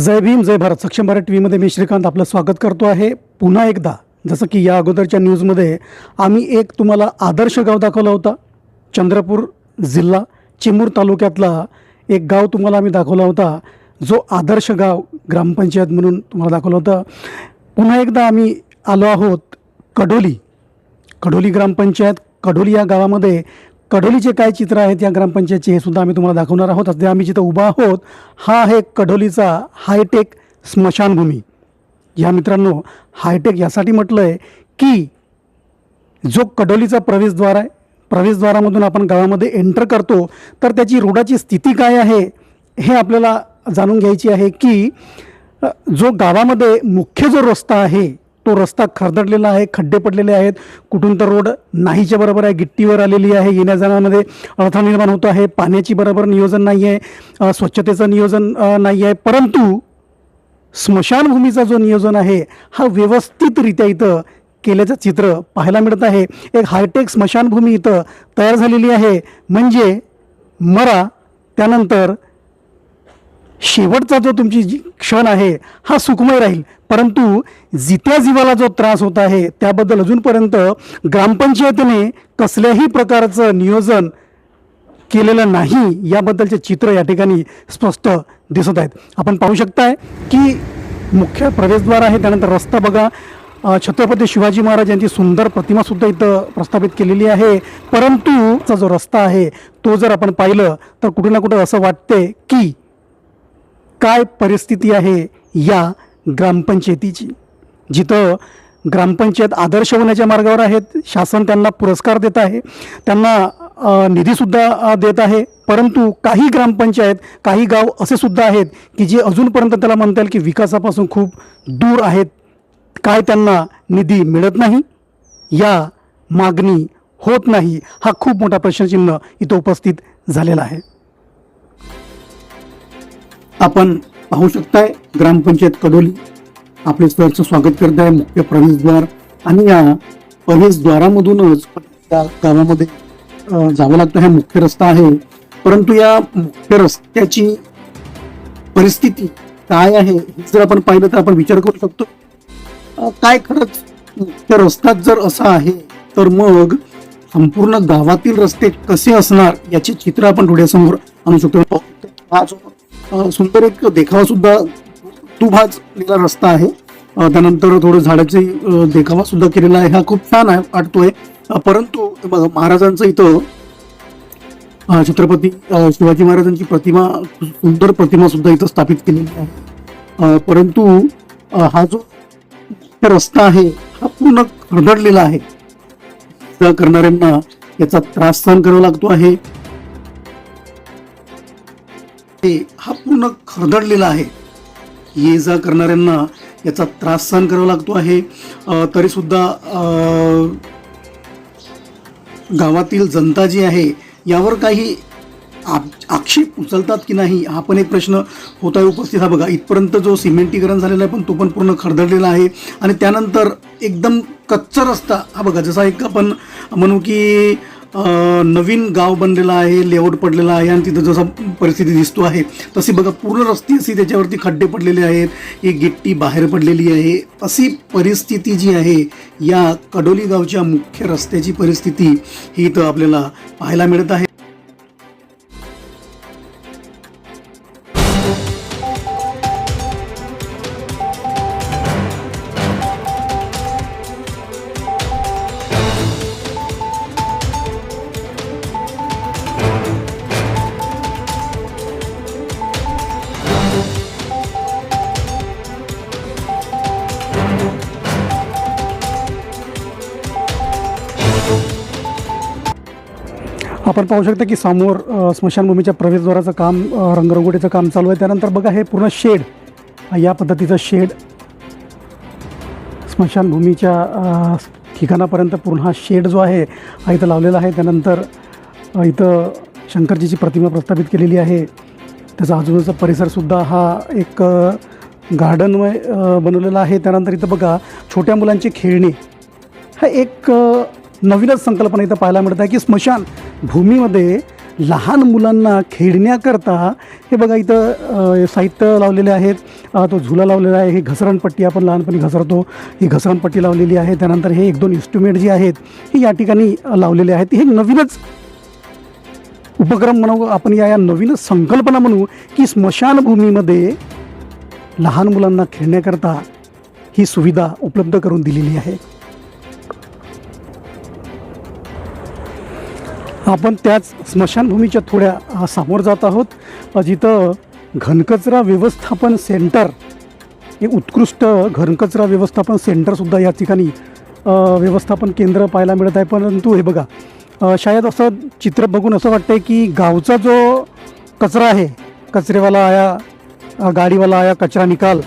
जय भीम जय भारत. सक्षम भारत टी व्हीमध्ये मी श्रीकांत आपलं स्वागत करतो आहे. पुन्हा एकदा जसं की या अगोदरच्या न्यूजमध्ये आम्ही एक तुम्हाला आदर्श गाव दाखवला होता. चंद्रपूर जिल्हा चिमूर तालुक्यातला एक गाव तुम्हाला आम्ही दाखवला होता. जो आदर्श गाव ग्रामपंचायत म्हणून तुम्हाला दाखवलं होतं. पुन्हा एकदा आम्ही आलो आहोत कडोली. कडोली ग्रामपंचायत कडोली या गावामध्ये कडोलीचे काय चित्र आहेत या ग्रामपंचायतचे हे सुद्धा आम्ही तुम्हाला दाखवणार आहोत. सध्या आम्ही जिथं उभा आहोत हा आहे कडोलीचा हायटेक स्मशानभूमी. या मित्रांनो हायटेक यासाठी म्हटलं आहे की जो कडोलीचा प्रवेशद्वार आहे प्रवेशद्वारामधून आपण गावामध्ये एंटर करतो तर त्याची रोडाची स्थिती काय आहे हे आपल्याला जाणून घ्यायची आहे की जो गावामध्ये मुख्य जो रस्ता आहे तो रस्ता खरदडलेला आहे खड्डे पडलेले आहेत. कुठून तर रोड नाहीच्या बरोबर आहे गिट्टीवर आलेली आहे येण्या जाण्यामध्ये अडथळा निर्माण होतो आहे. पाण्याची बरोबर नियोजन नाही आहे स्वच्छतेचं नियोजन नाही आहे. परंतु स्मशानभूमीचा जो नियोजन आहे हा व्यवस्थितरित्या इथं केल्याचं चित्र पाहायला मिळत आहे. एक हायटेक स्मशानभूमी इथं तयार झालेली आहे. म्हणजे मरा त्यानंतर शेवटचा जो तुमची जी क्षण आहे हा सुखमय राहील. परंतु जित्या जीवाला जो त्रास होत आहे त्याबद्दल अजूनपर्यंत ग्रामपंचायतीने कसल्याही प्रकारचं नियोजन केलेलं नाही याबद्दलचे चित्र या ठिकाणी स्पष्ट दिसत आहेत. आपण पाहू शकताय की मुख्य प्रवेशद्वार आहे त्यानंतर रस्ता बघा. छत्रपती शिवाजी महाराज यांची सुंदर प्रतिमासुद्धा इथं प्रस्थापित केलेली आहे. परंतु चा जो रस्ता आहे तो जर आपण पाहिलं तर कुठे ना कुठं असं वाटते की काय परिस्थिती आहे या ग्रामपंचायतीची? जिथं ग्रामपंचायत आदर्श होण्याच्या मार्गावर आहेत शासन त्यांना पुरस्कार देत आहे त्यांना निधीसुद्धा देत आहे परंतु काही ग्रामपंचायत काही गाव असे सुद्धा आहेत की जे अजूनपर्यंत त्याला म्हणता येईल की विकासापासून खूप दूर आहेत काय त्यांना निधी मिळत नाही? या मागणी होत नाही हा खूप मोठा प्रश्नचिन्ह इथं उपस्थित झालेला आहे. आपण पाहू शकताय ग्रामपंचायत कडोली. आपले सरचं स्वागत करत आहे मुख्य प्रवेशद्वार आणि या प्रवेशद्वारामधूनच त्या गावामध्ये जावं लागतं हा मुख्य रस्ता आहे. परंतु या मुख्य रस्त्याची परिस्थिती काय आहे हे जर आपण पाहिलं तर आपण विचार करू शकतो. काय खरंच मुख्य रस्ताच जर असा आहे तर मग संपूर्ण गावातील रस्ते कसे असणार याचे चित्र आपण डोळ्यासमोर आणू शकतो. हा जो सुंदर एक देखावा सुद्धा तुभाज भाजलेला रस्ता आहे. त्यानंतर थोडं झाडाची देखावा सुद्धा केलेला आहे. हा खूप छान आहे वाटतोय परंतु बघा महाराजांचं इथं छत्रपती शिवाजी महाराजांची प्रतिमा सुंदर प्रतिमा सुद्धा इथं स्थापित केलेली आहे. परंतु हा जो रस्ता आहे हा पूर्ण खरडलेला आहे. करणाऱ्यांना याचा त्रास सहन करावा लागतो आहे. खरदडलेला आहे. ये जा करणाऱ्यांना याचा त्रास सहन करावा लागतो आहे. तरीसुद्धा गावातील जनता जी आहे यावर काही आप- आक्षेप उचलतात की नाही? हा पण एक प्रश्न होत आहे उपस्थित हा बघा इथपर्यंत जो सिमेंटीकरण झालेला आहे पण तो पण पूर्ण खरदडलेला आहे. आणि त्यानंतर एकदम कच्चा रस्ता. हा बघा जसा एक आपण म्हणू की नवीन गाव बनलेलं आहे लेआउट पडलेला आहे आणि तिथं जसा परिस्थिती दिसतो आहे तशी बघा पूर्ण रस्ते अशी त्याच्यावरती खड्डे पडलेले आहेत एक गिट्टी बाहेर पडलेली आहे. अशी परिस्थिती जी आहे या कडोली गावच्या मुख्य रस्त्याची परिस्थिती ही इथं आपल्याला पाहायला मिळत आहे. आपण पाहू शकता की समोर स्मशानभूमीच्या प्रवेशद्वाराचं काम रंगरंगोटीचं काम चालू आहे. त्यानंतर बघा हे पूर्ण शेड या पद्धतीचं शेड स्मशानभूमीच्या ठिकाणापर्यंत पूर्ण हा शेड जो आहे हा इथं लावलेला आहे. त्यानंतर इथं शंकरजीची प्रतिमा प्रस्थापित केलेली आहे. त्याचा आजूबाजूचा परिसरसुद्धा हा एक गार्डनमय बनवलेला आहे. त्यानंतर इथं बघा छोट्या मुलांची खेळणी. हा एक नवीनच संकल्पना इथं पाहायला मिळत आहे की स्मशान भूमीमध्ये लहान मुलांना खेळण्याकरता हे बघा इथं साहित्य लावलेले आहेत. तो झुला लावलेला आहे. ही घसरणपट्टी आपण लहानपणी घसरतो. ही घसरणपट्टी लावलेली आहे. त्यानंतर हे एक दोन इन्स्ट्रुमेंट जे आहेत हे या ठिकाणी लावलेले आहेत. हे नवीनच उपक्रम म्हणू आपण या या नवीन संकल्पना म्हणू की स्मशानभूमीमध्ये लहान मुलांना खेळण्याकरता ही सुविधा उपलब्ध करून दिलेली आहे. आपण त्याच स्मशानभूमीच्या थोड्या समोर जात आहोत. जिथं घनकचरा व्यवस्थापन सेंटर हे उत्कृष्ट घनकचरा व्यवस्थापन सेंटरसुद्धा या ठिकाणी व्यवस्थापन केंद्र पाहायला मिळत आहे. परंतु हे बघा शायद असं चित्र बघून असं वाटतं आहे की गावचा जो कचरा आहे कचरेवाला आया गाडीवाला आया कचरा निकाल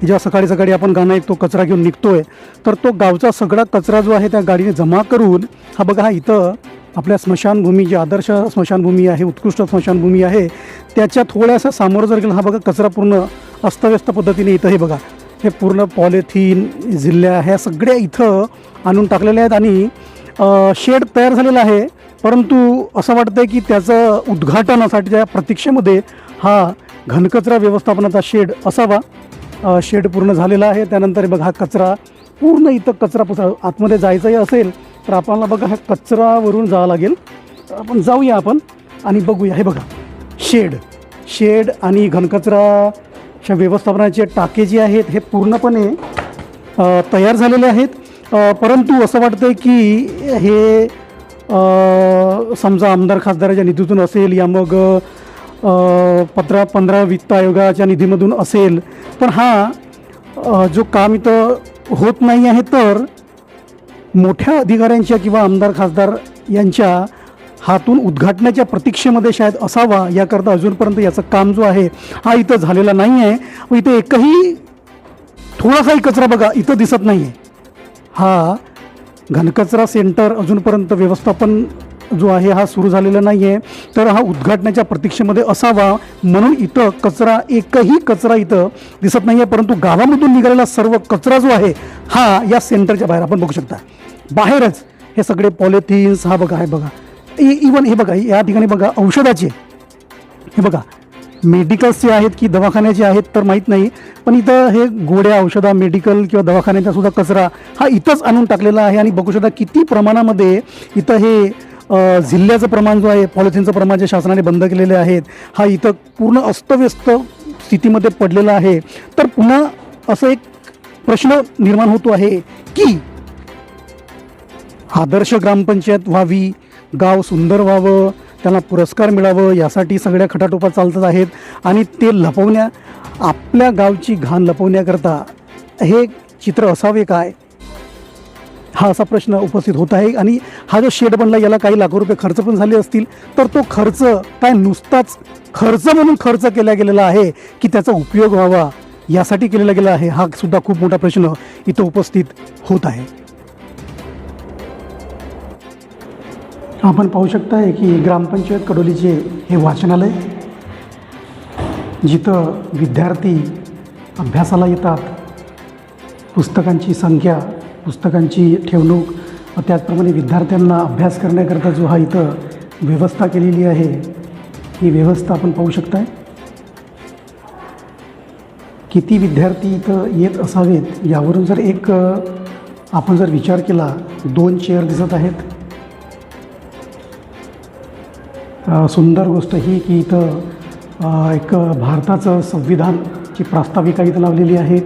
जेव्हा सकाळी सकाळी आपण गाणं ऐकतो कचरा घेऊन निघतो आहे तर तो गावचा सगळा कचरा जो आहे त्या गाडीने जमा करून हा बघा हा इथं आपल्या स्मशानभूमी जी आदर्श स्मशानभूमी आहे उत्कृष्ट स्मशानभूमी आहे त्याच्या थोड्यासा सामोरं जर गेलं हा बघा कचरा पूर्ण अस्तव्यस्त पद्धतीने इथं हे बघा. हे पूर्ण पॉलिथिन जिल्ह्या ह्या सगळ्या इथं आणून टाकलेल्या आहेत आणि शेड तयार झालेला आहे. परंतु असं वाटतं की त्याचं उद्घाटनासाठीच्या प्रतीक्षेमध्ये हा घनकचरा व्यवस्थापनाचा शेड असावा. शेड पूर्ण झालेला आहे. त्यानंतर बघा हा कचरा पूर्ण इथं कचरा पुस आतमध्ये जायचंही असेल तर आपल्याला बघा ह्या कचरावरून जावं लागेल. तर आपण जाऊया आपण आणि बघूया. हे बघा शेड. शेड आणि घनकचराच्या व्यवस्थापनाचे टाके जे आहेत हे पूर्णपणे तयार झालेले आहेत. परंतु असं वाटतं की हे समजा आमदार खासदाराच्या निधीतून असेल या मग पंधरा पंधरा वित्त आयोगाच्या निधीमधून असेल. पण हा जो काम इथं होत नाही आहे तर मोठ्या अधिकाऱ्यांच्या किंवा आमदार खासदार यांच्या हातून उद्घाटनाच्या प्रतीक्षेमध्ये शायद असावा याकरता अजूनपर्यंत याचं काम जो आहे हा इथं झालेला नाही आहे व इथे एकही थोडासाही कचरा बघा इथं दिसत नाही आहे हा घनकचरा सेंटर अजूनपर्यंत व्यवस्थापन जो आहे हा सुरू झालेला नाही आहे तर हा उद्घाटनाच्या प्रतीक्षेमध्ये असावा म्हणून इथं कचरा एकही कचरा इथं दिसत नाही आहे परंतु गावामधून निघालेला सर्व कचरा जो आहे हा या सेंटरच्या बाहेर आपण बघू शकता. बाहेरच हे सगळे पॉलिथिन्स हा बघा हे बघा. इवन हे बघा या ठिकाणी बघा औषधाचे. हे बघा मेडिकल्सचे आहेत की दवाखान्याचे आहेत तर माहीत नाही पण इथं हे गोड्या औषधा मेडिकल किंवा दवाखान्याचा सुद्धा कचरा हा इथंच आणून टाकलेला आहे आणि बघू शकता किती प्रमाणामध्ये इथं हे जिल्ह्याचं प्रमाण जो आहे पॉलिथिनचं प्रमाण जे शासनाने बंद केलेले आहेत हा इथं पूर्ण अस्तव्यस्त स्थितीमध्ये पडलेला आहे. तर पुन्हा असं एक प्रश्न निर्माण होतो आहे की आदर्श ग्रामपंचायत व्हावी गाव सुंदर व्हावं त्यांना पुरस्कार मिळावं यासाठी सगळ्या खटाटोपा चालतात आहेत. आणि ते लपवण्या आपल्या गावची घाण लपवण्याकरता हे चित्र असावे काय? हा असा प्रश्न उपस्थित होत आहे. आणि हा जो शेड बनला याला काही लाखो रुपये खर्च पण झाले असतील तर तो खर्च काय नुसताच खर्च म्हणून खर्च केला गेलेला आहे की त्याचा उपयोग व्हावा यासाठी केलेला गेला आहे हा सुद्धा खूप मोठा प्रश्न इथं उपस्थित होत आहे. आपण पाहू शकताय की ग्रामपंचायत कडोलीचे हे वाचनालय जिथं विद्यार्थी अभ्यासाला येतात पुस्तकांची संख्या पुस्तकांची ठेवणूक व त्याचप्रमाणे विद्यार्थ्यांना अभ्यास करण्याकरता जो हा इथं व्यवस्था केलेली आहे ही व्यवस्था आपण पाहू शकताय. किती विद्यार्थी इथं येत असावेत यावरून जर एक आपण जर विचार केला दोन चेअर दिसत आहेत. सुंदर गोष्ट ही की इथं एक भारताचं संविधानची प्रास्ताविका इथं लावलेली आहे.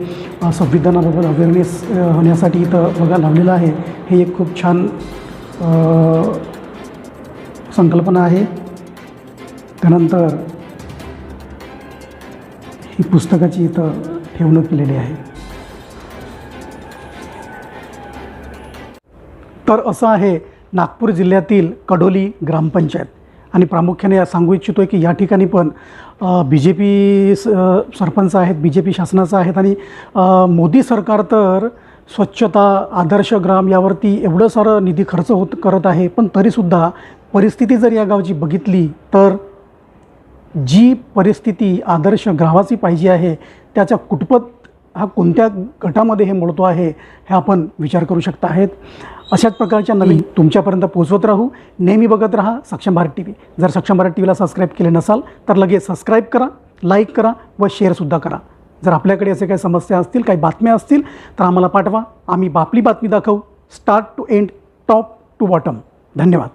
संविधानाबाबत अवेअरनेस होण्यासाठी इथं बघा लावलेलं आहे. हे एक खूप छान संकल्पना आहे. त्यानंतर ही पुस्तकाची इथं ठेवणूक केलेली आहे. तर असं आहे नागपूर जिल्ह्यातील कडोली ग्रामपंचायत. आणि प्रामुख्याने सांगू इच्छितो आहे की या ठिकाणी पण बी जे पी स सरपंच आहेत बी जे पी शासनाचं आहेत आणि मोदी सरकार तर स्वच्छता आदर्श ग्राम यावरती एवढं सारं निधी खर्च होत करत आहे पण तरीसुद्धा परिस्थिती जर या गावची बघितली तर जी परिस्थिती आदर्श गावाची पाहिजे आहे त्याच्या कुटपत हा कोणत्या गटामध्ये हे मोडतो आहे हे आपण विचार करू शकता आहेत. अशाच प्रकारच्या नवीन तुमच्यापर्यंत पोहोचवत राहू. नेहमी बघत राहा सक्षम भारत टी व्ही जर सक्षम भारत टी व्हीला सबस्क्राईब केले नसाल तर लगेच सबस्क्राईब करा लाईक करा व शेअरसुद्धा करा. जर आपल्याकडे असे काही समस्या असतील काही बातम्या असतील तर आम्हाला पाठवा. आम्ही आपली बातमी दाखवू. Start to end top to bottom धन्यवाद.